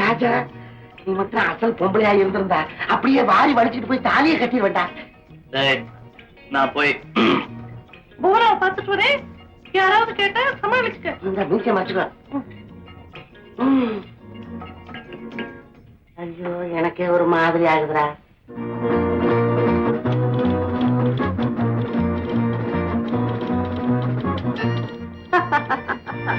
ராஜா நீ மட்டும் அசல் பொம்பளையா இருந்திருந்தா அப்படியே வாரி வலிச்சிட்டு போய் தாலியை கட்டிடுவேண்டா. நான் போய் போனா பார்த்துட்டு வரேன் யாராவது கேட்டா சமாளிச்சுக்க. இந்த மீச மச்சுக்கோ ம். ஐயோ எனக்கே ஒரு மாதிரி ஆகுதுடா.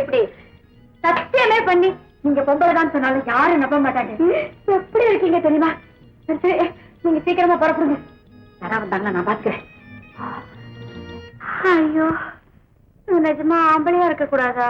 எப்படி? சத்தியமே பண்ணி நீங்க பொம்பளை தான் சொன்னாலும் யாரும் நம்ப மாட்டாங்க. எப்படி இருக்கீங்க தெரியுமா? சரி, நீங்க சீக்கிரமா புறப்படுங்க. யாரா வந்தாங்களா? நான் பாத்துக்கிறேன் ஐயோ நிஜமா ஆம்பளையா இருக்க கூடாதா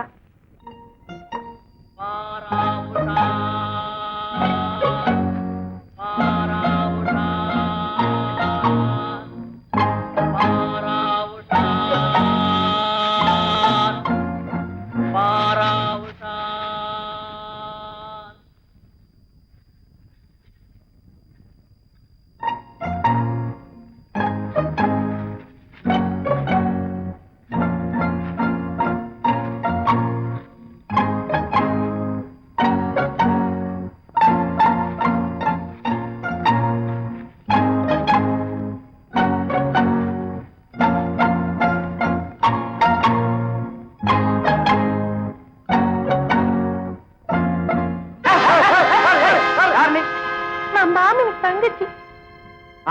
நான் மாமிக்கு தங்கச்சி.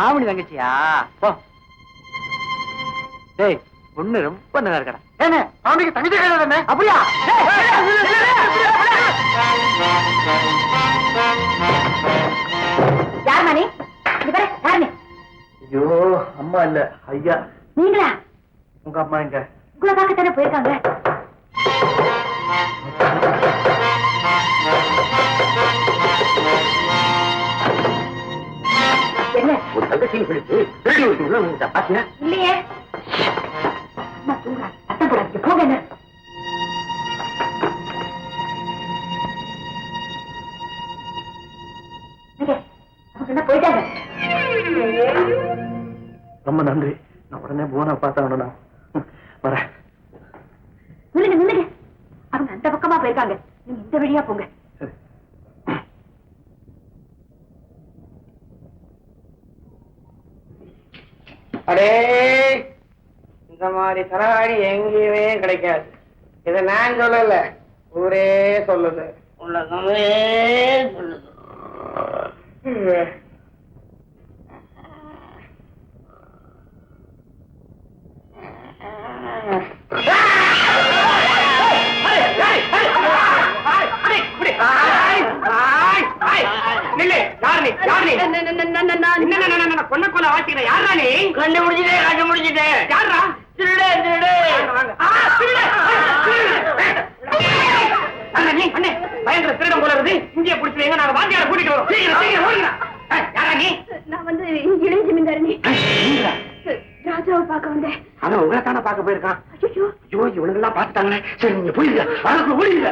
ஆவணி தங்கச்சியா? போ. டேய் பொண்ணு ரொம்ப நல்லா இருக்கடா. என்ன அவனுக்கு தங்கச்சி கிடையாது அப்படியா? யார் மணி பாரு யார் ஐயோ அம்மா இல்ல ஐயா. நீங்களா? உங்க அம்மா எங்க? உங்களை பார்க்கத்தானே போயிருக்காங்க. என்ன? ஒரு தங்கச்சியும் பிடிச்சு திருடி ஒரு உள்ள வந்துட்டா பாத்தியா இல்லையே. அம்மா தூங்குறா. சத்தம் போடாதீங்க போங்க என்ன? போயிட்டாங்க? ரொம்ப நன்றி. நான் உடனே போன பார்த்தா வரேன். அவங்க அந்த பக்கமா போயிருக்காங்க. நீங்க இந்த வழியா போங்க. அடே இந்த மாதிரி தரவாடி எங்கேயுமே கிடைக்காது. இத நான் சொல்லல ஊரே சொல்லுது. உலகமே சொல்லுது. கண்டுபிடிச்சிட்டே கண்டுபிடிச்சிட்டேன் யாரா திருடே திருடே அண்ணே அண்ணே பயங்கர திருடம் போல இருக்குது இங்கே பிடிச்சிருங்க நாங்க வாத்தியார கூட்டிட்டு வரோம் சீக்கிரம் சீக்கிரம் ஓடுங்க ஏய், யாரா நீ நான் வந்து இளைஞ மிந்தாரணி ராஜாவை பார்க்க வந்தேன் அவன் உங்களை தானே பார்க்க போயிருக்கான் ஐயோ ஐயோ இவனுங்கெல்லாம் பார்த்துட்டாங்களே சரி நீங்க போயிருங்க அதுக்கு ஓடிடுங்க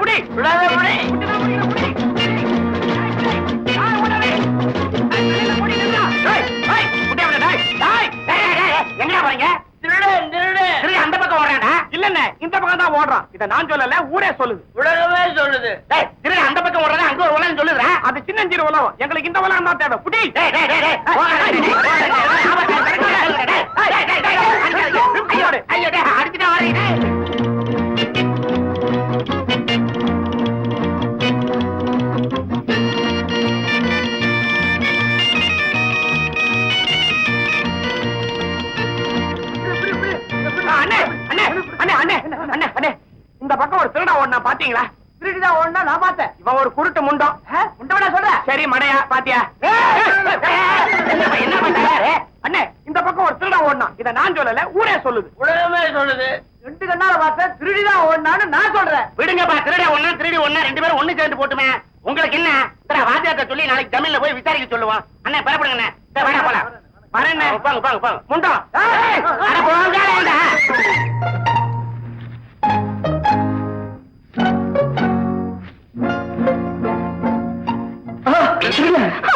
புடி புடி டேய், டேய், டேய், டேய், டேய், எங்கடா போறீங்க? திருடன், திருடன். திருடன் அந்த பக்கம் ஓடுறான்டா. இல்லண்ணே, இந்த பக்கம் தான் ஓடுறான் இத நான் சொல்லல ஊரே சொல்லுது உலகமே சொல்லுது டேய் திருடன் அந்த பக்கம் ஓடுறதா அங்க ஒரு உலகம் சொல்லுதுடா அது சின்னஞ்சிறு உலகம் எங்களுக்கு இந்த உலகம் தான் தேவை புடி டேய் டேய் டேய் டேய் போகாதே, டேய், அண்ணே இந்த பக்கம் ஒரு திருடா ஓடனா பாத்தீங்களா திருடிதா ஓடனா நான் பார்த்தேன் இவன் ஒரு குருட்டு முண்டம் முண்டவனா சொல்ற சரி மடையா பாத்தியா என்ன பண்றாரு அண்ணே இந்த பக்கம் ஒரு திருடா ஓடனா இத நான் சொல்லல ஊரே சொல்லுது உலகமே சொல்லுது ரெண்டு கண்ணால பார்த்தேன் திருடிதான் ஓடனான்னு நான் சொல்றேன் விடுங்கப்பா திருடா ஒண்ணா திருடி ஒண்ணா ரெண்டு பேரும் ஒண்ணு சேர்ந்து போட்டுமே உங்களுக்கு என்ன வாத்தியாத்த சொல்லி நாளைக்கு தமிழ்ல போய் விசாரிக்க சொல்லுவான் அண்ணே பரப்படுங்க போல வேணா போலாம் வரேன் போங்க போங்க முண்டம் போங்க Yeah.